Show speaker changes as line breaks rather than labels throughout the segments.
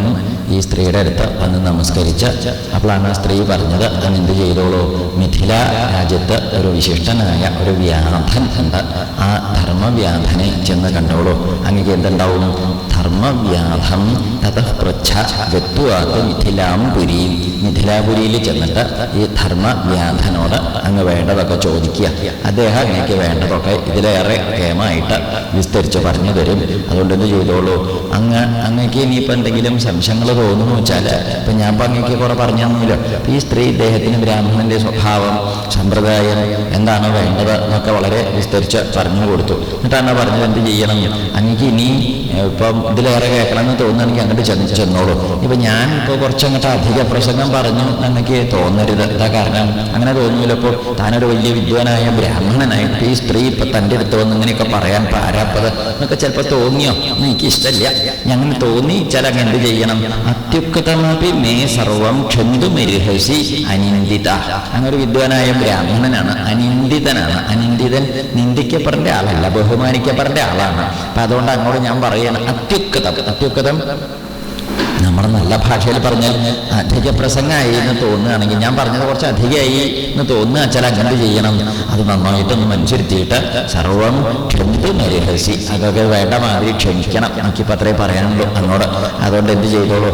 ബ്രാഹ്മണൻ ഈ സ്ത്രീയുടെ അടുത്ത് വന്ന് നമസ്കരിച്ച് അപ്പോഴാണ് ആ സ്ത്രീ പറഞ്ഞത് അവൻ എന്ത് ചെയ്തോളൂ? മിഥില രാജ്യത്ത് ഒരു വിശിഷ്ടനായ ഒരു വ്യാധൻ ഉണ്ട് ആ ധർമ്മവ്യാധനെ ചെന്ന് കണ്ടോളൂ. അങ്ങക്ക് എന്തുണ്ടാവും? ധർമ്മവ്യാധം തതഃ പൃച്ഛ മിഥിലാം പുരിയിൽ മിഥിലാപുരിയിൽ ചെന്നിട്ട് ഈ ധർമ്മവ്യാധനോട് അങ്ങ് വേണ്ടതൊക്കെ ചോദിക്കുക. അദ്ദേഹം അങ്ങേക്ക് വേണ്ടതൊക്കെ ഇതിലേറെ കേമായിട്ട് വിസ്തരിച്ച് പറഞ്ഞു തരും. അതുകൊണ്ട് എന്ത് ചെയ്തോളൂ? അങ്ങ് അങ്ങക്ക് ഇനിയിപ്പോൾ എന്തെങ്കിലും സംശയങ്ങൾ തോന്നുന്നു വെച്ചാൽ ഇപ്പം ഞാൻ അങ്ങേക്ക് കുറെ പറഞ്ഞു തന്നില്ല ഈ സ്ത്രീ ഇദ്ദേഹത്തിന് ബ്രാഹ്മണന്റെ സ്വഭാവം സമ്പ്രദായം എന്താണ് വേണ്ടത് എന്നൊക്കെ വളരെ വിസ്തരിച്ച് പറഞ്ഞു കൊടുത്തു. എന്നിട്ടാണ് പറഞ്ഞത് എന്ത് ചെയ്യണം? അങ്ങക്ക് ഇനി ഇപ്പം ഇതിലേറെ കേൾക്കണമെന്ന് തോന്നുകയാണെങ്കിൽ അങ്ങോട്ട് ചെന്ന് ചെന്നോളൂ. ഇപ്പം ഞാൻ ഇപ്പോൾ കുറച്ചങ്ങോട്ട് അധിക പ്രസംഗം പറഞ്ഞു എന്നൊക്കെ തോന്നരുത്. എന്താ കാരണം? അങ്ങനെ തോന്നുന്നില്ല ഇപ്പോൾ താനൊരു വലിയ വിദ്വാനായ ബ്രാഹ്മണനായിട്ട് ഈ സ്ത്രീ ഇപ്പം തന്റെ അടുത്ത് വന്ന് ഇങ്ങനെയൊക്കെ പറയാൻ പാരാപ്പത് എന്നൊക്കെ ചിലപ്പോൾ തോന്നിയോ? എനിക്ക് ഇഷ്ടമില്ല ഞങ്ങനെ തോന്നി ചില എന്ത് ചെയ്യണം? അത്യുക്തമപി മേ സർവം ക്ഷന്തുമരിഹസി അനിന്ദിത. അങ്ങനെ ഒരു വിദ്വാനായ ബ്രാഹ്മണനാണ് അനിന്ദിതനാണ്. അനിന്ദിതൻ നിന്ദിക്കപ്പെടേണ്ട ആളല്ല ബഹുമാനിക്കപ്പെടേണ്ട ആളാണ്. അപ്പൊ അതുകൊണ്ട് അങ്ങോട്ട് ഞാൻ പറയണം അത്യുക്തം. അത്യുക്തം നമ്മുടെ നല്ല ഭാഷയിൽ പറഞ്ഞാൽ അധിക പ്രസംഗമായി എന്ന് തോന്നുകയാണെങ്കിൽ ഞാൻ പറഞ്ഞത് കുറച്ച് അധികമായി എന്ന് തോന്നുക ചില അങ്ങനെ ചെയ്യണം. അത് നന്നായിട്ടൊന്ന് മനസ്സിരുത്തിയിട്ട് സർവം ക്ഷമിച്ചു മരിഹസി അതൊക്കെ വേണ്ട മാതിരി ക്ഷമിക്കണം. എനിക്കിപ്പോൾ അത്രേ പറയാനുള്ളൂ അങ്ങോട്ട്. അതുകൊണ്ട് എന്ത് ചെയ്തോളൂ?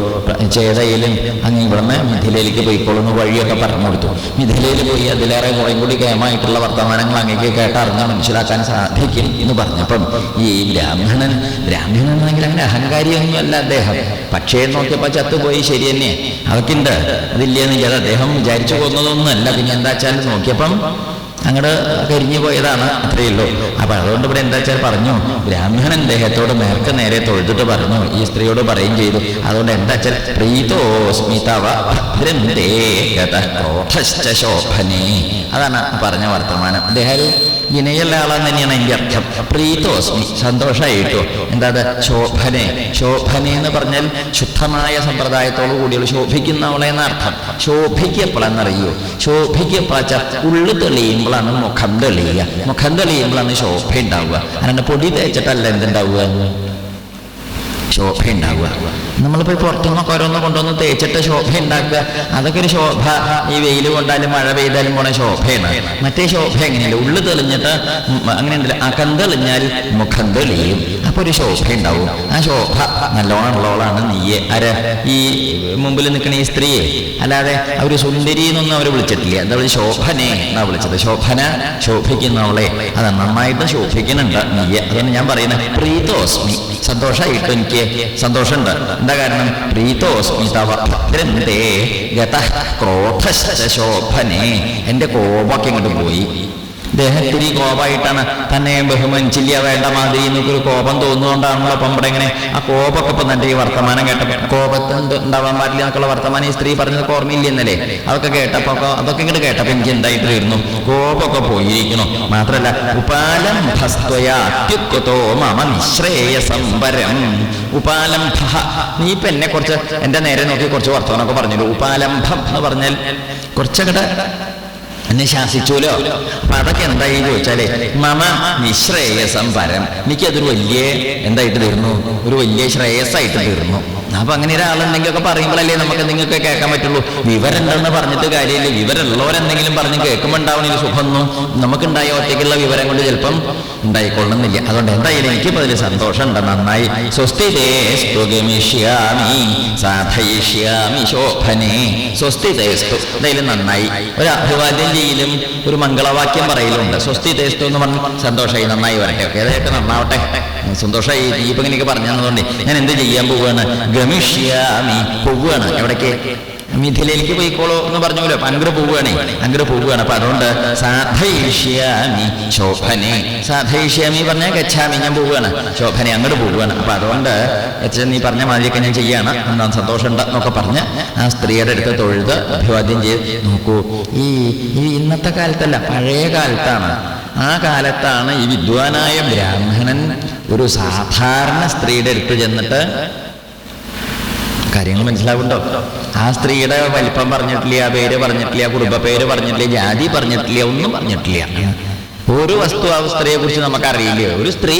ചെയ്തയിലും അങ്ങ് ഇവിടുന്ന് മിഥിലയിലേക്ക് പോയിക്കോളൂ എന്ന് വഴിയൊക്കെ പറഞ്ഞു കൊടുത്തു. മിഥിലയിൽ പോയി അതിലേറെ കുറേ കൂടി കേമായിട്ടുള്ള വർത്തമാനങ്ങൾ അങ്ങേക്ക് കേട്ടറിഞ്ഞ് മനസ്സിലാക്കാൻ സാധിക്കും എന്ന് പറഞ്ഞപ്പം ഈ ബ്രാഹ്മണൻ ബ്രാഹ്മണൻ ആണെങ്കിൽ അങ്ങനെ അഹങ്കാരിയൊന്നുമല്ല അദ്ദേഹം. പക്ഷേ നോക്കിയപ്പോൾ ചത്തുപോയി ശരി തന്നെ. അതൊക്കെ ഉണ്ട് എന്ന് അത് അദ്ദേഹം വിചാരിച്ചു പോകുന്നതൊന്നുമല്ല. പിന്നെ എന്താ വെച്ചാൽ നോക്കിയപ്പം അങ്ങോട്ട് കരിഞ്ഞു പോയതാണ്. അത്രയേ ഉള്ളൂ. അപ്പൊ അതുകൊണ്ട് ഇവിടെ എന്താ വെച്ചാൽ പറഞ്ഞു ബ്രാഹ്മണൻ ദേഹത്തോട് നേർക്ക് നേരെ തൊഴുതിട്ട് പറഞ്ഞു ഈ സ്ത്രീയോട് പറയും ചെയ്തു. അതുകൊണ്ട് എന്താ വെച്ചാൽ ക്രോധശ്ച ശോഭനേ. അതാണ് പറഞ്ഞ വർത്തമാനം. അദ്ദേഹം വിനയുള്ള ആളാന്ന് തന്നെയാണ് എന്റെ അർത്ഥം. പ്രീതോസ്മി സന്തോഷമായിട്ടോ എന്താ ശോഭനെ. ശോഭനെ എന്ന് പറഞ്ഞാൽ ശുദ്ധമായ സമ്പ്രദായത്തോടു കൂടിയുള്ള എന്ന അർത്ഥം. ശോഭിക്കപ്പെടാന്നറിയോ ശോഭിക്കപ്പാച്ച ഉള്ളു തെളിയുമ്പോഴാണ് മുഖം തെളിയുക. മുഖം തെളിയുമ്പോഴാണ് ശോഭ ഉണ്ടാവുക അല്ലാണ്ട് പൊടി തേച്ചിട്ടല്ല എന്തുണ്ടാവുക? ശോഭ ഉണ്ടാവുക നമ്മളിപ്പോൾ പുറത്തുനിന്നൊക്കെ ഓരോന്ന് കൊണ്ടുവന്ന് തേച്ചിട്ട് ശോഭ ഉണ്ടാക്കുക അതൊക്കെ ഒരു ശോഭ. ഈ വെയിൽ കൊണ്ടാലും മഴ പെയ്താലും പോണ ശോഭയാണ്. മറ്റേ ശോഭ എങ്ങനെയല്ല? ഉള്ളു തെളിഞ്ഞിട്ട് അങ്ങനെ ഉണ്ടല്ലോ അകം തെളിഞ്ഞാൽ മുഖം തെളിയും. അപ്പൊ ഒരു ശോഭ ഉണ്ടാവും ആ ശോഭ നല്ലോണം ഉള്ളവളാണ് നീയെ. ആര്? ഈ മുമ്പിൽ നിൽക്കുന്ന ഈ സ്ത്രീയെ. അല്ലാതെ അവർ സുന്ദരി എന്നൊന്നും അവർ വിളിച്ചിട്ടില്ല. എന്താ വിളിച്ചത് ശോഭനെ എന്നാ വിളിച്ചത്? ശോഭന ശോഭിക്കുന്നവളെ. അത് നന്നായിട്ട് ശോഭിക്കുന്നുണ്ട് നീയെ. അതാണ് ഞാൻ പറയുന്നത് പ്രീതോസ്മി. സന്തോഷമായിട്ട് എനിക്ക്. സന്തോഷമുണ്ട്. എന്താ കാരണം? പ്രീതോസ്മി തവ ഭദ്രന്തേ ഗത ക്രോധശ്ച ശോഭനെ എന്റെ കോപമൊക്കെ ഇങ്ങോട്ട് പോയി. ദേഹത്തിരി കോപമായിട്ടാണ് തന്നെ ബഹുമാനിച്ചില്ല വേണ്ട മാതിരി എന്നൊക്കെ കോപം തോന്നുകൊണ്ടാണല്ലോ അപ്പം ഇവിടെ ഇങ്ങനെ ആ കോപമൊക്കെ ഇപ്പം തന്നെ ഈ വർത്തമാനം കേട്ടപ്പോൾ കോപത്ത് ഉണ്ടാവാൻ പാടില്ല എന്നൊക്കെയുള്ള വർത്തമാനം ഈ സ്ത്രീ പറഞ്ഞത് ഓർമ്മയില്ല എന്നല്ലേ അതൊക്കെ കേട്ടപ്പോ ഒക്കെ- അതൊക്കെ ഇങ്ങോട്ട് കേട്ടപ്പോൾ എനിക്ക് എന്തായിട്ട് വരുന്നു കോപമൊക്കെ പോയിരിക്കണം മാത്രല്ല ഉപാലം അത്യുക്തോ മമ നീ ഇപ്പൊ എന്നെ കുറച്ച് എന്റെ നേരെ നോക്കി കുറച്ച് വർത്തമാനമൊക്കെ പറഞ്ഞല്ലോ ഉപാലംഭം എന്ന് പറഞ്ഞാൽ കുറച്ചങ്ങടെ എന്നെ ശാസിച്ചൂലോ അപ്പൊ അതൊക്കെ എന്തായി ചോദിച്ചാലേ മമ നിശ്രേയസം പരം. എനിക്കതൊരു വലിയ എന്തായിട്ട് തീർന്നു? ഒരു വലിയ ശ്രേയസായിട്ട് തീർന്നു. അപ്പൊ അങ്ങനെ ഒരാളുണ്ടെങ്കിൽ ഒക്കെ പറയുമ്പോഴല്ലേ നമുക്ക് നിങ്ങൾക്ക് കേൾക്കാൻ പറ്റുള്ളൂ. വിവരം ഉണ്ടെന്ന് പറഞ്ഞിട്ട് കാര്യമില്ല. വിവരമുള്ളവരെന്തെങ്കിലും പറഞ്ഞ് കേൾക്കുമ്പോൾ ഉണ്ടാവണില്ല സുഖമൊന്നും. നമുക്കുണ്ടായ ഒറ്റയ്ക്കുള്ള വിവരം കൊണ്ട് ചിലപ്പം ഉണ്ടായിക്കൊള്ളുന്നില്ല. അതുകൊണ്ട് എന്തായാലും എനിക്കിപ്പോൾ അതിൽ സന്തോഷമുണ്ട്. നന്നായി. സ്വസ്തിതേസ്തു ഗമിഷ്യാമി സാധയിഷ്യാമി ശോഭനെ. സ്വസ്തിതേസ്തു എന്തായാലും നന്നായി. ഒരു അഭിവാദ്യം ചെയ്യലും ഒരു മംഗളവാക്യം പറയലുണ്ട് സ്വസ്തിതേസ്തു എന്ന് പറഞ്ഞ് സന്തോഷമായി നന്നായി വരട്ടെ. ഓക്കെ നന്നാവട്ടെ. സന്തോഷമായി ഇപ്പം ഇങ്ങനെയൊക്കെ പറഞ്ഞതുകൊണ്ട് ഞാൻ എന്ത് ചെയ്യാൻ പോവുകയാണ്? ഗമിഷ്യാമി പോവുകയാണ്. എവിടേക്ക്? മിഥിലയിലേക്ക് പോയിക്കോളൂ എന്ന് പറഞ്ഞല്ലോ അപ്പൊ അങ്ങോട്ട് പോവുകയാണേ. അങ്ങോട്ട് പോവുകയാണ്. അപ്പൊ അതുകൊണ്ട് സാധയിഷ്യാമി ശോഭനെ. സാധയിഷ്യാമി പറഞ്ഞാൽ ഗച്ഛാമി ഞാൻ പോവുകയാണ്. ശോഭനെ അങ്ങോട്ട് പോവുകയാണ്. അപ്പൊ അതുകൊണ്ട് അച്ഛൻ നീ പറഞ്ഞ മാതിരിയൊക്കെ ഞാൻ ചെയ്യാണ്. എന്താ സന്തോഷമുണ്ട് എന്നൊക്കെ പറഞ്ഞ് ആ സ്ത്രീയുടെ അടുത്ത് തൊഴുത് അഭിവാദ്യം ചെയ്ത് നോക്കൂ. ഈ ഈ ഇന്നത്തെ കാലത്തല്ല പഴയ കാലത്താണ്. ആ കാലത്താണ് ഈ വിദ്വാനായ ബ്രാഹ്മണൻ ഒരു സാധാരണ സ്ത്രീയുടെ അടുത്ത് ചെന്നിട്ട് കാര്യങ്ങൾ മനസ്സിലാവുണ്ടോ? ആ സ്ത്രീയുടെ വലിപ്പം പറഞ്ഞിട്ടില്ല പേര് പറഞ്ഞിട്ടില്ല കുടുംബ പേര് പറഞ്ഞിട്ടില്ല ജാതി പറഞ്ഞിട്ടില്ല ഒന്നും പറഞ്ഞിട്ടില്ല. ഒരു വസ്തു ആ സ്ത്രീയെ കുറിച്ച് നമുക്കറിയില്ല? ഒരു സ്ത്രീ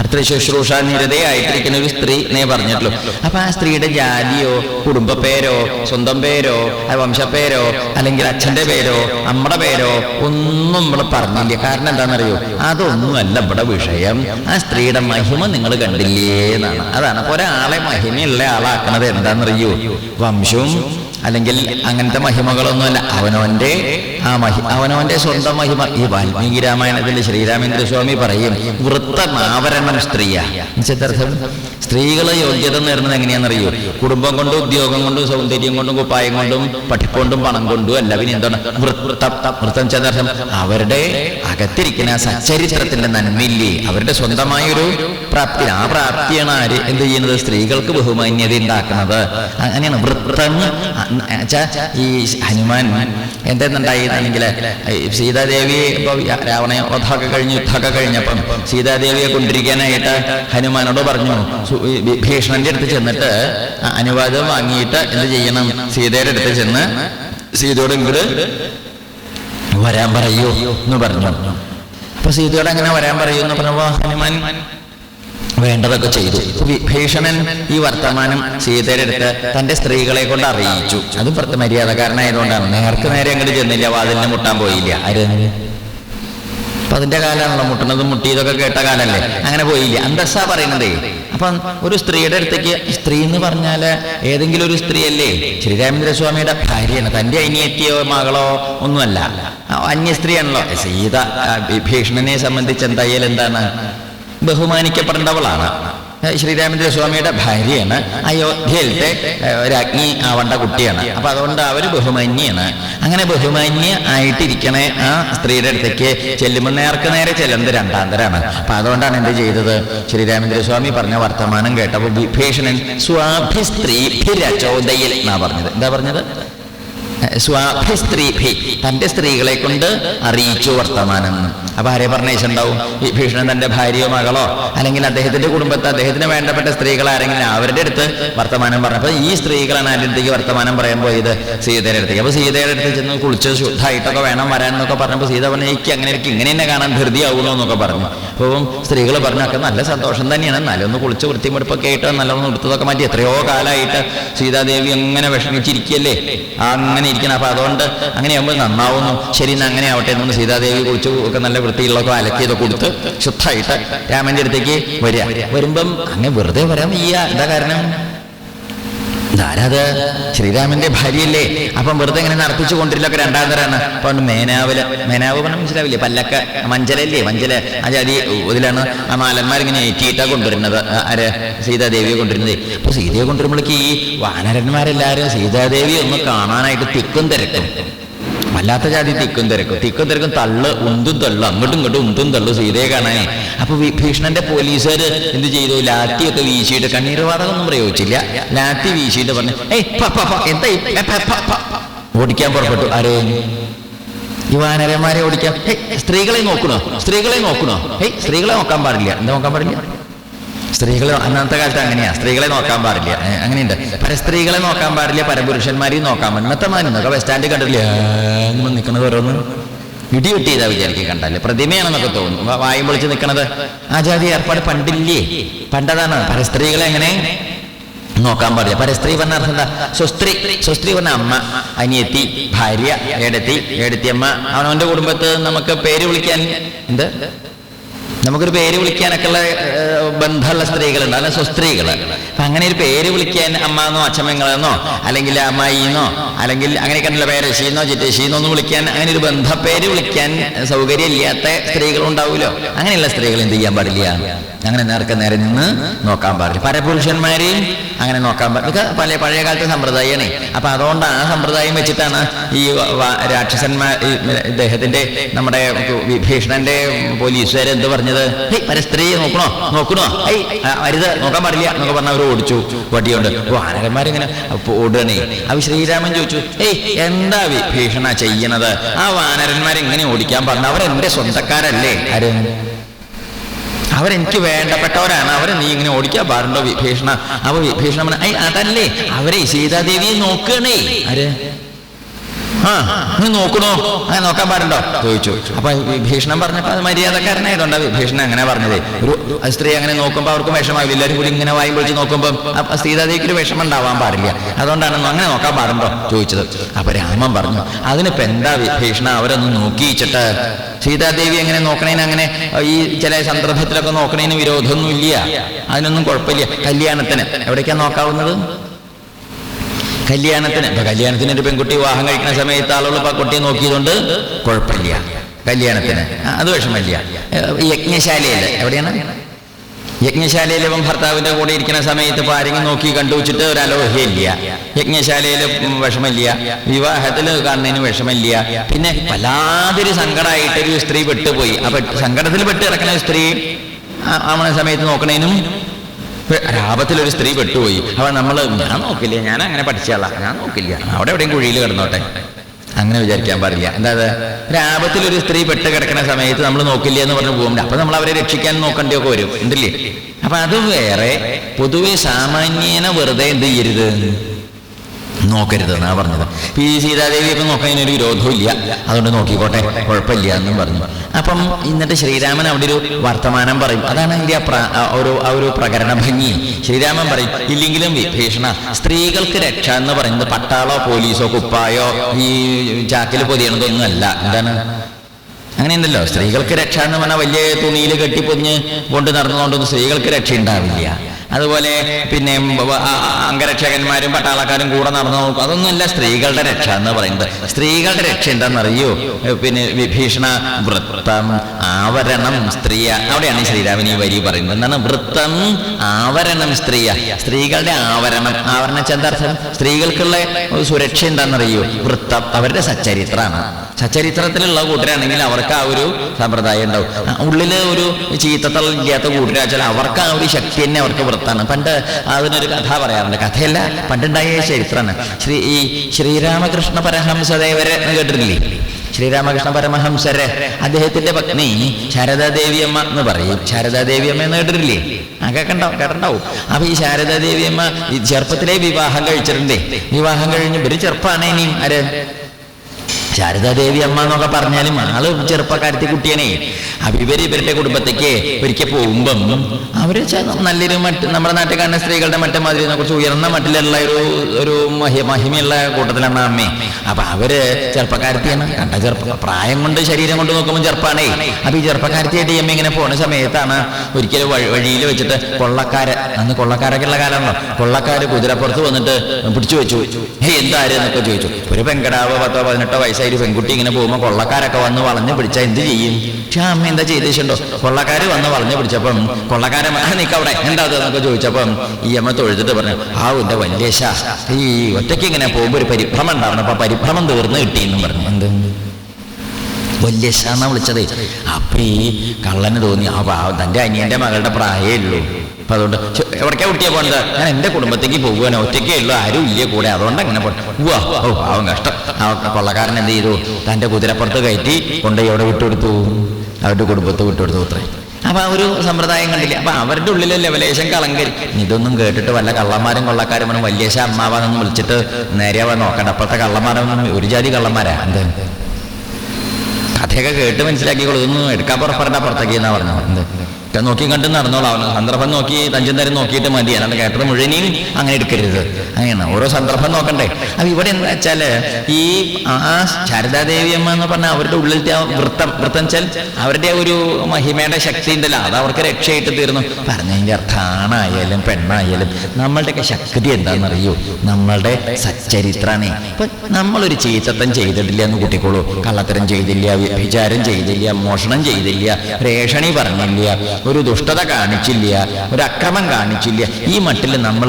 ഭർത്തൃശുശ്രൂഷ നിരതയായിട്ടിരിക്കുന്ന ഒരു സ്ത്രീ നേ പറഞ്ഞിട്ടുള്ളൂ. അപ്പൊ ആ സ്ത്രീയുടെ ജാതിയോ കുടുംബ പേരോ സ്വന്തം പേരോ വംശപ്പേരോ അല്ലെങ്കിൽ അച്ഛന്റെ പേരോ നമ്മുടെ പേരോ ഒന്നും നമ്മൾ പറഞ്ഞില്ല. കാരണം എന്താണെന്നറിയോ? അതൊന്നുമല്ല ഇവിടെ വിഷയം. ആ സ്ത്രീയുടെ മഹിമ നിങ്ങൾ കണ്ടില്ലേ എന്നാണ്. അതാണ്. ഒരാളെ മഹിമയുള്ള ആളാക്കണത് എന്താണെന്നറിയോ? വംശവും അല്ലെങ്കിൽ അങ്ങനത്തെ മഹിമകളൊന്നുമല്ല. അവനവന്റെ ആ മഹി അവനവന്റെ സ്വന്തം മഹിമ. ഈ വാൽമീകി രാമായണത്തിൽ ശ്രീരാമേന്ദ്ര സ്വാമി പറയും വൃത്തമാവരണം സ്ത്രീയാ. സ്ത്രീകളെ യോഗ്യത നേടുന്നത് എങ്ങനെയാണെന്നറിയോ? കുടുംബം കൊണ്ടും ഉദ്യോഗം കൊണ്ടും സൗന്ദര്യം കൊണ്ടും കുപ്പായം കൊണ്ടും പഠിക്കൊണ്ടും പണം കൊണ്ടും അല്ല പിന്നെ എന്താണ്? വൃത്തം. വൃത്തം അവരുടെ അകത്തിരിക്കുന്ന സച്ചരിത്രത്തിന്റെ നന്മയില്ലേ? അവരുടെ സ്വന്തമായ ഒരു പ്രാപ്തി. ആ പ്രാപ്തിയാണ് ആര് എന്ത് ചെയ്യുന്നത്? സ്ത്രീകൾക്ക് ബഹുമാന്യത ഉണ്ടാക്കുന്നത്. അങ്ങനെയാണ് വൃത്തം. ഈ ഹനുമാൻ എന്തെന്നുണ്ടായിരുന്നെങ്കിൽ സീതാദേവി ഇപ്പൊ രാവണ വധമൊക്കെ കഴിഞ്ഞ് യുദ്ധമൊക്കെ കഴിഞ്ഞപ്പം സീതാദേവിയെ കൊണ്ടിരിക്കാനായിട്ട് ഹനുമാനോട് പറഞ്ഞു. ഭീഷണന്റെ അടുത്ത് ചെന്നിട്ട് അനുവാദം വാങ്ങിയിട്ട് എന്ത് ചെയ്യണം? സീതയുടെ അടുത്ത് ചെന്ന് സീതയോട് ഇങ്ങോട്ട് വരാൻ പറയൂ എന്ന് പറഞ്ഞു. അപ്പൊ സീതയോട് അങ്ങനെ വരാൻ പറയൂ എന്ന് പറഞ്ഞപ്പോ ഹനുമാൻ വേണ്ടതൊക്കെ ചെയ്തു. ഭീഷണൻ ഈ വർത്തമാനം സീതയുടെ അടുത്ത് തന്റെ സ്ത്രീകളെ കൊണ്ട് അറിയിച്ചു. അതും പ്രത്യേക മര്യാദക്കാരനായതുകൊണ്ടാണ്. നേർക്ക് നേരെ അങ്ങോട്ട് ചെന്നില്ല വാതിലിനെ മുട്ടാൻ പോയില്ല. ആര്? അപ്പൊ അതിന്റെ കാലമാണല്ലോ മുട്ടണതും മുട്ടിയതൊക്കെ കേട്ട കാലല്ലേ? അങ്ങനെ പോയില്ല. അന്തസ്സാ പറയുന്നതേ. അപ്പം ഒരു സ്ത്രീയുടെ അടുത്തേക്ക് സ്ത്രീ എന്ന് പറഞ്ഞാൽ ഏതെങ്കിലും ഒരു സ്ത്രീയല്ലേ? ശ്രീരാമേന്ദ്ര സ്വാമിയുടെ ഭാര്യയാണ്. തന്റെ അനിയത്തിയോ മകളോ ഒന്നുമല്ല. അന്യ സ്ത്രീയാണല്ലോ സീത ഭീഷണനെ സംബന്ധിച്ച് എന്തായാലും എന്താണ്? ബഹുമാനിക്കപ്പെടേണ്ടവളാണ് ശ്രീരാമചന്ദ്ര സ്വാമിയുടെ ഭാര്യയാണ്. അയോധ്യയിലത്തെ രാജ്ഞി ആവേണ്ട കുട്ടിയാണ്. അപ്പൊ അതുകൊണ്ട് അവർ ബഹുമാന്യാണ് അങ്ങനെ ബഹുമാന്യ ആയിട്ടിരിക്കണേ ആ സ്ത്രീയുടെ അടുത്തേക്ക് ചെല്ലുമ്പോൾ നേർക്ക് നേരെ ചെല്ലുന്നത് രണ്ടാന്തരാണ്. അപ്പൊ അതുകൊണ്ടാണ് എന്ത് ചെയ്തത്? ശ്രീരാമേന്ദ്ര സ്വാമി പറഞ്ഞ വർത്തമാനം കേട്ടപ്പോൾ വിഭീഷണൻ സ്വാഭിസ്ത്രീഭിരചോദയിൽ എന്നാ പറഞ്ഞത്. എന്താ പറഞ്ഞത്? സ്വാഭിസ്ത്രീഭി തന്റെ സ്ത്രീകളെ കൊണ്ട് അറിയിച്ചു വർത്തമാനം. അപ്പൊ ആരെ പറഞ്ഞേച്ചുണ്ടാവും ഈ ഭീഷണൻ തന്റെ ഭാര്യയോ മകളോ? അല്ലെങ്കിൽ അദ്ദേഹത്തിന്റെ കുടുംബത്തെ അദ്ദേഹത്തിന് വേണ്ടപ്പെട്ട സ്ത്രീകൾ ആരെങ്കിലും അവരുടെ അടുത്ത് വർത്തമാനം പറഞ്ഞു അപ്പൊ ഈ സ്ത്രീകളാണ് അതിന്റെ അടുത്തേക്ക് വർത്തമാനം പറയാൻ പോയത്? സീതയുടെ അടുത്തേക്ക്. അപ്പൊ സീതയുടെ അടുത്ത് ചെന്ന് കുളിച്ച് ശുദ്ധമായിട്ടൊക്കെ വേണം വരാൻ എന്നൊക്കെ പറഞ്ഞപ്പോൾ സീത പറഞ്ഞു എനിക്ക് അങ്ങനെ എനിക്ക് ഇങ്ങനെ തന്നെ കാണാൻ ധൃതിയാവുന്നു എന്നൊക്കെ പറഞ്ഞു. അപ്പം സ്ത്രീകൾ പറഞ്ഞൊക്കെ നല്ല സന്തോഷം തന്നെയാണ്. നല്ലൊന്ന് കുളിച്ച് വൃത്തിമെടുപ്പൊക്കെ ആയിട്ട് നല്ലൊന്ന് ഉടുത്തതൊക്കെ മാറ്റി എത്രയോ കാലമായിട്ട് സീതാദേവി അങ്ങനെ വിഷമിച്ചിരിക്കുകയല്ലേ അങ്ങനെ ഇരിക്കണം. അപ്പോൾ അതുകൊണ്ട് അങ്ങനെയാകുമ്പോൾ നന്നാവുന്നു. ശരി എന്നാൽ അങ്ങനെ ആവട്ടെ. എന്ന് സീതാദേവി കുറിച്ച് ഒക്കെ നല്ല വൃത്തിയുള്ളതൊക്കെ അലക്കിയതൊക്കെ കൊടുത്ത് ശുദ്ധമായിട്ട് രാമന്റെ അടുത്തേക്ക് വരിക. വരുമ്പം അങ്ങനെ വെറുതെ വരാൻ വയ്യ. എന്താ കാരണം? ധാരാത് ശ്രീരാമന്റെ ഭാര്യയല്ലേ? അപ്പം വെറുതെ ഇങ്ങനെ നടത്തിച്ചു കൊണ്ടിരില്ലൊക്കെ രണ്ടാം തരാണ് അപ്പൊ മേനാവിൽ മേനാവ് പറഞ്ഞ മനസ്സിലാവില്ലേ? പല്ലക്ക മഞ്ചലല്ലേ? മഞ്ചല. ആ ജാതി ഇതിലാണ് ആ മാലന്മാരിങ്ങനെ ഏറ്റിയിട്ടാ കൊണ്ടുവരുന്നത്. ആര്? സീതാദേവിയെ കൊണ്ടുവരുന്നത്. അപ്പൊ സീതയെ കൊണ്ടുവരുമ്പോഴേക്ക് ഈ വാനരന്മാരെല്ലാരും സീതാദേവി ഒന്ന് കാണാനായിട്ട് തിക്കും തിരക്കും. വല്ലാത്ത ജാതി തിക്കും തിരക്കും. തിക്കും തിരക്കും തള്ള് ഉന്തും തള്ളു അങ്ങോട്ടും ഇങ്ങോട്ടും ഉന്തും തള്ളു സീതയെ കാണാനേ അപ്പൊ ഭീഷണന്റെ പോലീസുകാർ എന്ത് ചെയ്തു? ലാത്തിയൊക്കെ വീശിയിട്ട് കണ്ണീർ വാതകമൊന്നും പ്രയോഗിച്ചില്ല. ലാത്തി വീശിയിട്ട് പറഞ്ഞു ഏയ് എന്താ ഈ പ, പ, പ, പ?" ഓടിക്കാൻ പുറപ്പെട്ടു. ആരേ? ഈ വാനരന്മാരെ ഓടിക്കാൻ സ്ത്രീകളെ നോക്കണോ? സ്ത്രീകളെ നോക്കണോ? സ്ത്രീകളെ നോക്കാൻ പാടില്ല. എന്താ നോക്കാൻ പാടില്ല? സ്ത്രീകളെ അന്നത്തെ കാലത്ത് അങ്ങനെയാ. സ്ത്രീകളെ നോക്കാൻ പാടില്ല. അങ്ങനെയുണ്ട്. പരസ്ത്രീകളെ നോക്കാൻ പാടില്ല പരപുരുഷന്മാരെയും നോക്കാൻ പാടില്ല. ഇന്നത്തെ മാനൊക്കെ ബസ് സ്റ്റാൻഡിൽ കണ്ടില്ല നിൽക്കുന്നത് ഓരോന്ന്. ഇടി വെട്ടിയതാ വിചാരിക്കുക കണ്ടല്ലേ പ്രതിമയാണെന്നൊക്കെ തോന്നുന്നു. വായും പൊളിച്ച് നിൽക്കണത് ആ ജാതി ഏർപ്പാട് പണ്ടില്ലേ? പണ്ടതാണ്. പരസ്ത്രീകളെ എങ്ങനെ നോക്കാൻ പാടില്ല. പരസ്ത്രീ പറഞ്ഞ അർത്ഥം എന്താ? സ്വസ്ത്രീ. സ്വസ്ത്രീ പറഞ്ഞ അമ്മ അനിയത്തി ഭാര്യ ഏടത്തി ഏടത്തിയമ്മ. അവനവന്റെ കുടുംബത്ത് നമുക്ക് പേര് വിളിക്കാൻ എന്ത്? നമുക്കൊരു പേര് വിളിക്കാനൊക്കെ ഉള്ള ബന്ധമുള്ള സ്ത്രീകളുണ്ട്. അല്ല സ്വസ്ത്രീകൾ അപ്പൊ അങ്ങനെ ഒരു പേര് വിളിക്കാൻ അമ്മാന്നോ അച്ഛമ്മങ്ങളെന്നോ അല്ലെങ്കിൽ അമ്മായിന്നോ അല്ലെങ്കിൽ അങ്ങനെയൊക്കെയുള്ള പേരശീന്നോ ചിറ്റേശീന്നോ എന്ന് വിളിക്കാൻ അങ്ങനെ ഒരു ബന്ധപ്പേര് വിളിക്കാൻ സൗകര്യമില്ലാത്ത സ്ത്രീകളുണ്ടാവൂലോ അങ്ങനെയുള്ള സ്ത്രീകൾ എന്ത് ചെയ്യാൻ പാടില്ല. അങ്ങനെ നേർക്ക് നേരെ നിന്ന് നോക്കാൻ പാടില്ല. പരപുരുഷന്മാരെയും അങ്ങനെ നോക്കാൻ പാടില്ല. പല പഴയ കാലത്തെ സമ്പ്രദായമാണ്. അപ്പൊ അതുകൊണ്ട് ആ സമ്പ്രദായം വെച്ചിട്ടാണ് ഈ രാക്ഷസന്മാർ ഇദ്ദേഹത്തിന്റെ നമ്മുടെ വിഭീഷണന്റെ പോലീസുകാർ എന്ത് പറഞ്ഞത് പരസ്ത്രീ നോക്കണോ? നോക്കണോ? ഐ അരുത് നോക്കാൻ പാടില്ല എന്നൊക്കെ പറഞ്ഞ അവർ ഓടിച്ചു. വടിയുണ്ട്. വാനരന്മാരിങ്ങനെ അപ്പൊ ഓടണേ അവ ശ്രീരാമൻ ചോദിച്ചു ഏയ് എന്താ ഭീഷണ ചെയ്യണത്? ആ വാനരന്മാരെങ്ങനെ ഓടിക്കാൻ പറഞ്ഞു? അവരെന്റെ സ്വന്തക്കാരല്ലേ? ആര്? അവരെനിക്ക് വേണ്ടപ്പെട്ടവരാണ്. അവരെ നീ ഇങ്ങനെ ഓടിക്കാൻ പാടുണ്ടോ വിഭീഷണ? അവ വിഭീഷണ "ഐ അതല്ലേ. അവരെ സീതാദേവിയെ നോക്കണേ ആര്? നീ നോക്കണോ? അങ്ങനെ നോക്കാൻ പാടുണ്ടോ? ചോദിച്ചു. അപ്പൊ ഭീഷണം പറഞ്ഞപ്പോ അത് മര്യാദക്കാരനായതുകൊണ്ട് ഭീഷണം അങ്ങനെ പറഞ്ഞത്. ഒരു സ്ത്രീ അങ്ങനെ നോക്കുമ്പോൾ അവർക്ക് വിഷമാവില്ല. എല്ലാവരും കൂടി ഇങ്ങനെ വായും പൊളിച്ച് നോക്കുമ്പോൾ സീതാദേവിക്ക് വിഷമം ഉണ്ടാവാൻ പാടില്ല. അതുകൊണ്ടാണ് അങ്ങനെ നോക്കാൻ പാടുണ്ടോ? ചോദിച്ചത്. അപ്പൊ രാമൻ പറഞ്ഞു അതിനിപ്പോ എന്താ ഭീഷണ? അവരൊന്ന് നോക്കിയിച്ചിട്ട്. സീതാദേവി എങ്ങനെ നോക്കണേന് അങ്ങനെ ഈ ചില സന്ദർഭത്തിലൊക്കെ നോക്കണേന് വിരോധമൊന്നും ഇല്ല അതിനൊന്നും കുഴപ്പമില്ല. കല്യാണത്തിന്. എവിടേക്കാ നോക്കാവുന്നത്? കല്യാണത്തിന്. ഇപ്പൊ കല്യാണത്തിന് ഒരു പെൺകുട്ടി വിവാഹം കഴിക്കുന്ന സമയത്ത് ആളുകൾ ആ കുട്ടിയെ നോക്കിയതുകൊണ്ട് കുഴപ്പമില്ല. കല്യാണത്തിന്. ആ, അത് വിഷമമില്ല. ഏഹ്, യജ്ഞശാലയിൽ എവിടെയാണ്? യജ്ഞശാലയിൽ ഇപ്പം ഭർത്താവിന്റെ കൂടെ ഇരിക്കുന്ന സമയത്ത് ഇപ്പൊ ആരെങ്കിലും നോക്കി കണ്ടു വെച്ചിട്ട് ഒരു അലോഹ്യമില്ല. യജ്ഞശാലയിൽ വിഷമില്ല വിവാഹത്തിൽ കാണുന്നതിന് വിഷമില്ല പിന്നെ വല്ലാതൊരു സങ്കടമായിട്ട് ഒരു സ്ത്രീ പെട്ടുപോയി. അപ്പൊ സങ്കടത്തിൽ പെട്ട് കിടക്കുന്ന സ്ത്രീ ആ- ആവണ സമയത്ത് നോക്കണേനും രാപത്തിൽ ഒരു സ്ത്രീ പെട്ടുപോയി. അവ നമ്മൾ ഞാൻ നോക്കില്ല ഞാൻ അങ്ങനെ പഠിച്ചാളാ ഞാൻ നോക്കില്ല അവിടെ എവിടെയും കുഴിയിൽ കിടന്നോട്ടെ. അങ്ങനെ വിചാരിക്കാൻ പാടില്ല. എന്താ രാപത്തിൽ ഒരു സ്ത്രീ പെട്ട് കിടക്കുന്ന സമയത്ത് നമ്മൾ നോക്കില്ല എന്ന് പറഞ്ഞു പോകുമ്പോൾ അപ്പൊ നമ്മൾ അവരെ രക്ഷിക്കാൻ നോക്കേണ്ടിയൊക്കെ വരും ഉണ്ടല്ലേ? അപ്പൊ അത് വേറെ പൊതുവെ സാമാന്യേന വെറുതെ എന്ത് ചെയ്യരുത്? നോക്കരുത് എന്നാ പറഞ്ഞത്. ഈ സീതാദേവി ഇപ്പം നോക്കുന്നതിനൊരു വിരോധമില്ല അതുകൊണ്ട് നോക്കിക്കോട്ടെ കുഴപ്പമില്ല എന്നും പറഞ്ഞു. അപ്പം ഇന്നിട്ട് ശ്രീരാമൻ അവിടെ ഒരു വർത്തമാനം പറയും. അതാണ് അതിന്റെ ആ ഒരു ആ ഒരു പ്രകരണ ഭംഗി. ശ്രീരാമൻ പറയും ഇല്ലെങ്കിലും വിഭീഷണ സ്ത്രീകൾക്ക് രക്ഷ എന്ന് പറയുന്നത് പട്ടാളോ പോലീസോ കുപ്പായോ ഈ ചാക്കിൽ പൊതിയണതൊന്നും അല്ല എന്താണ്? അങ്ങനെയുണ്ടല്ലോ. സ്ത്രീകൾക്ക് രക്ഷ എന്ന് പറഞ്ഞാൽ വലിയ തുണിയിൽ കെട്ടിപ്പൊതിഞ്ഞ് കൊണ്ട് നടന്നുകൊണ്ടൊന്നും സ്ത്രീകൾക്ക് രക്ഷ ഉണ്ടാവില്ല. അതുപോലെ പിന്നെ അംഗരക്ഷകന്മാരും പട്ടാളക്കാരും കൂടെ നടന്നു നോക്കും. അതൊന്നുമല്ല സ്ത്രീകളുടെ രക്ഷ എന്ന് പറയുന്നത്. സ്ത്രീകളുടെ രക്ഷ എന്താണെന്നറിയോ? പിന്നെ വിഭീഷണ വൃത്തം ആവരണം സ്ത്രീയ. അവിടെയാണ് ശ്രീരാമൻ ഈ വരി പറയുന്നത്. എന്താണ്? വൃത്തം ആവരണം സ്ത്രീയ. സ്ത്രീകളുടെ ആവരണം. ആവരണം എന്താ അർത്ഥം? സ്ത്രീകൾക്കുള്ള സുരക്ഷ എന്താണെന്നറിയോ? വൃത്തം. അവരുടെ സച്ചരിത്രമാണ് സച്ചരിത്രത്തിലുള്ള കൂട്ടരാണെങ്കിൽ അവർക്ക് ആ ഒരു സമ്പ്രദായം ഉണ്ടാവും. ഉള്ളിൽ ഒരു ഒരു ചീത്തത്തളില്ലാത്ത കൂട്ടരാച്ചാൽ അവർക്ക് ആ ഒരു ശക്തി തന്നെ അവർക്ക് വൃത്താണ് പണ്ട് അതിനൊരു കഥ പറയാറുണ്ട്. കഥയല്ല പണ്ടുണ്ടായ ചരിത്രമാണ് ശ്രീ ഈ ശ്രീരാമകൃഷ്ണ പരഹംസദേവരെ കേട്ടിട്ടില്ലേ? ശ്രീരാമകൃഷ്ണ പരമഹംസരെ. അദ്ദേഹത്തിന്റെ പത്നി ശാരദാദേവിയമ്മ എന്ന് പറയും. ശാരദാദേവിയമ്മ എന്ന് കേട്ടിട്ടില്ലേ? ആ കേക്കണ്ടാവും കേട്ടണ്ടാവും അപ്പൊ ഈ ശാരദാദേവിയമ്മ ചെറുപ്പത്തിലെ വിവാഹം കഴിച്ചിട്ടുണ്ടേ. വിവാഹം കഴിഞ്ഞ് ഒരു ചെറുപ്പമാണ് ഇനിയും. ആര്? ശാരദാദേവി അമ്മ എന്നൊക്കെ പറഞ്ഞാലും ആൾ ചെറുപ്പക്കാരത്തി കുട്ടിയാണേ അപ്പൊ ഇവർ ഇവരുടെ കുടുംബത്തേക്ക് ഒരിക്കൽ പോകുമ്പം അവർ നല്ലൊരു മറ്റ് നമ്മുടെ നാട്ടിൽ കാണുന്ന സ്ത്രീകളുടെ മറ്റേ മാതിരി കുറച്ച് ഉയർന്ന മട്ടിലുള്ള ഒരു ഒരു മഹി മഹിമയുള്ള കൂട്ടത്തിലാണ് അമ്മേ. അപ്പൊ അവർ ചെറുപ്പക്കാരത്തിയാണ് കണ്ട ചെറുപ്പ പ്രായം കൊണ്ട് ശരീരം കൊണ്ട് നോക്കുമ്പോൾ ചെറുപ്പാണേ. അപ്പൊ ഈ ചെറുപ്പക്കാരത്തിയായിട്ട് അമ്മ ഇങ്ങനെ പോണ സമയത്താണ് ഒരിക്കലും വഴിയിൽ വെച്ചിട്ട് കൊള്ളക്കാര് അന്ന് കൊള്ളക്കാരൊക്കെ ഉള്ള കാലമാണല്ലോ. കൊള്ളക്കാര് കുതിരപ്പുറത്ത് വന്നിട്ട് പിടിച്ചു വെച്ചു. ഹേ എന്താര് എന്നൊക്കെ ചോദിച്ചു. ഒരു പെങ്കടാവ് പത്തോ പതിനെട്ടോ വയസ്സായ പെൺകുട്ടി ഇങ്ങനെ പോകുമ്പോൾ കൊള്ളക്കാരൊക്കെ വന്ന് വളഞ്ഞു പിടിച്ചാൽ എന്ത് ചെയ്യും? പക്ഷെ അമ്മ എന്താ ചെയ്തിട്ടുണ്ടോ കൊള്ളക്കാർ വന്ന് വളഞ്ഞു പിടിച്ചപ്പം കൊള്ളക്കാരൻ നിക്കവിടെ എന്താ അത് എന്നൊക്കെ ചോദിച്ചപ്പം ഈ അമ്മ തൊഴുതിട്ട് പറഞ്ഞു ആ എന്റെ വല്യേശ ഈ ഒറ്റയ്ക്ക് ഇങ്ങനെ പോകുമ്പോൾ ഒരു പരിഭ്രമം ഉണ്ടാവണം അപ്പം പരിഭ്രമം തീർന്ന് കിട്ടിയെന്നും പറഞ്ഞു. എന്ത്? വല്യശാന്ന വിളിച്ചത്. അപ്പം ഈ കള്ളന് തോന്നി. ആ തന്റെ അനിയന്റെ മകളുടെ പ്രായമേ ഉള്ളൂ. അപ്പൊ അതുകൊണ്ട് "ശ്ശെ, എവിടേക്കാ കുട്ടിയെ പോണത്? ഞാൻ എന്റെ കുടുംബത്തേക്ക് പോകുവാനോ ഒറ്റയ്ക്കേ ഉള്ളൂ ആരും ഇല്ലേ കൂടെ? അതുകൊണ്ട് അങ്ങനെ പോട്ടെ ഉവ്വാ ഓ കഷ്ടം. ആ കൊള്ളക്കാരൻ എന്ത് ചെയ്തു? തന്റെ കുതിരപ്പുറത്ത് കയറ്റി കൊണ്ടുപോയി അവിടെ വിട്ടുകൊടുത്തു. അവരുടെ കുടുംബത്ത് വിട്ടുകൊടുത്തു അത്രേ. അപ്പൊ ഒരു സമ്പ്രദായം കണ്ടില്ല? അപ്പൊ അവരുടെ ഉള്ളിലെ ലെവലേശം കളങ്കരി. ഇതൊന്നും കേട്ടിട്ട് വല്ല കള്ളന്മാരും കൊള്ളക്കാരും പറഞ്ഞു വല്യേശ അമ്മാവാന്നൊന്നും വിളിച്ചിട്ട് നേരെ വന്ന് നോക്കണ്ട. അപ്പോഴത്തെ കള്ളന്മാരൊന്നും ഒരു ജാതി കള്ളന്മാരാ. എന്ത്? കഥയൊക്കെ കേട്ട് മനസ്സിലാക്കിക്കോളൂ. ഇതൊന്നും എടുക്കാൻ പുറപ്പെടേണ്ട പുറത്തേക്ക് എന്നാ പറഞ്ഞു ഒക്കെ നോക്കി കണ്ട് നടന്നോളാവുന്ന സന്ദർഭം നോക്കി തഞ്ചം തരം നോക്കിയിട്ട് മതി. അല്ലാണ്ട് കേട്ടത് മുഴുവനെയും അങ്ങനെ എടുക്കരുത്. അങ്ങനെയാണ്. ഓരോ സന്ദർഭം നോക്കണ്ടേ. അപ്പൊ ഇവിടെ എന്താ വെച്ചാൽ ഈ ആ ശാരദാദേവി അമ്മ എന്ന് പറഞ്ഞാൽ അവരുടെ ഉള്ളിലത്തെ ആ വൃത്തം വൃത്തം വെച്ചാൽ അവരുടെ ഒരു മഹിമയുടെ ശക്തി ഉണ്ടല്ലോ. അത് അവർക്ക് രക്ഷയായിട്ട് തീർന്നു. പറഞ്ഞതിന്റെ അർത്ഥം ആണായാലും പെണ്ണായാലും നമ്മളുടെയൊക്കെ ശക്തി എന്താണെന്നറിയോ? നമ്മളുടെ സച്ചരിത്രാണ്. ഇപ്പൊ നമ്മളൊരു ചീത്തത്തം ചെയ്തിട്ടില്ല എന്ന് കൂട്ടിക്കോളൂ. കള്ളത്തരം ചെയ്തില്ല വ്യഭിചാരം ചെയ്തില്ല മോഷണം ചെയ്തില്ല രേഷണി പറഞ്ഞില്ല ഒരു ദുഷ്ടത കാണിച്ചില്ല ഒരു അക്രമം കാണിച്ചില്ല. ഈ മട്ടിൽ നമ്മൾ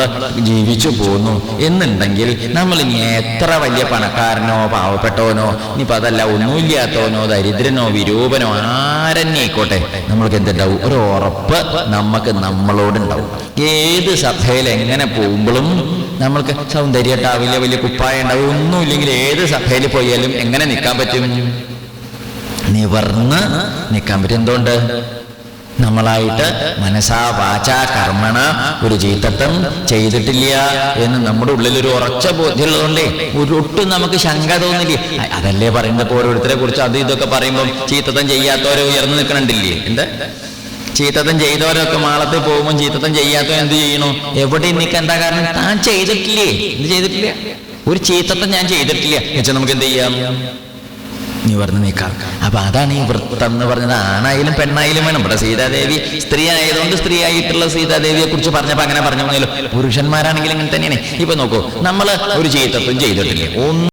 ജീവിച്ചു പോന്നു. എന്നുണ്ടെങ്കിൽ നമ്മൾ ഇനി എത്ര വലിയ പണക്കാരനോ പാവപ്പെട്ടവനോ ഇനിയിപ്പോൾ അതല്ല ഒന്നുമില്ലാത്തവനോ ദരിദ്രനോ വിരൂപനോ ആരെന്നെയായിക്കോട്ടെ നമ്മൾക്ക് എന്തുണ്ടാവും? ഒരു ഉറപ്പ് നമുക്ക് നമ്മളോടുണ്ടാവും ഏത് സഭയിൽ എങ്ങനെ പോകുമ്പോഴും നമ്മൾക്ക് സൗന്ദര്യം ഉണ്ടാവില്ല വലിയ കുപ്പായം ഉണ്ടാവും. ഒന്നുമില്ലെങ്കിൽ ഏത് സഭയിൽ പോയാലും എങ്ങനെ നിൽക്കാൻ പറ്റും? നിവർന്ന് നിൽക്കാൻ പറ്റും. എന്തുകൊണ്ട്? നമ്മളായിട്ട് മനസ്സാ വാച കർമ്മണ ഒരു ചീത്തത്വം ചെയ്തിട്ടില്ല എന്ന് നമ്മുടെ ഉള്ളിൽ ഒരു ഉറച്ച ബോധ്യമുള്ളതുകൊണ്ടേ ഒട്ടും നമുക്ക് ശങ്ക തോന്നില്ലേ. അതല്ലേ പറയുന്നത്? ഓരോരുത്തരെ കുറിച്ച് അത് ഇതൊക്കെ പറയുമ്പോൾ ചീത്തത്വം ചെയ്യാത്തവരെ ഉയർന്നു നിൽക്കണുണ്ടില്ലേ? എന്താ? ചീത്തത്തം ചെയ്തവരൊക്കെ മാളത്തിൽ പോകുമ്പോൾ ചീത്തത്തം ചെയ്യാത്തവൻ എന്ത് ചെയ്യണു? നിൽക്കാൻ എന്താ കാരണം? താൻ ചെയ്തിട്ടില്ലേ. എന്ത് ചെയ്തിട്ടില്ല? ഒരു ചീത്തത്തം ഞാൻ ചെയ്തിട്ടില്ല. എന്നുവെച്ചാൽ നമുക്ക് എന്ത് ചെയ്യാം? നീ പറഞ്ഞു നീക്കാം അപ്പൊ അതാണ് ഈ വൃത്തം എന്ന് പറഞ്ഞത്. ആണായാലും പെണ്ണായാലും വേണം. ഇവിടെ സീതാദേവി സ്ത്രീ ആയതുകൊണ്ട് സ്ത്രീ ആയിട്ടുള്ള സീതാദേവിയെ കുറിച്ച് പറഞ്ഞപ്പോ അങ്ങനെ പറഞ്ഞു പുരുഷന്മാരാണെങ്കിലും ഇങ്ങനെ തന്നെയാണ്. ഇപ്പൊ നോക്കൂ നമ്മൾ ഒരു ചെയ്തത്വം ചെയ്തിട്ടില്ലേ? ഒന്ന്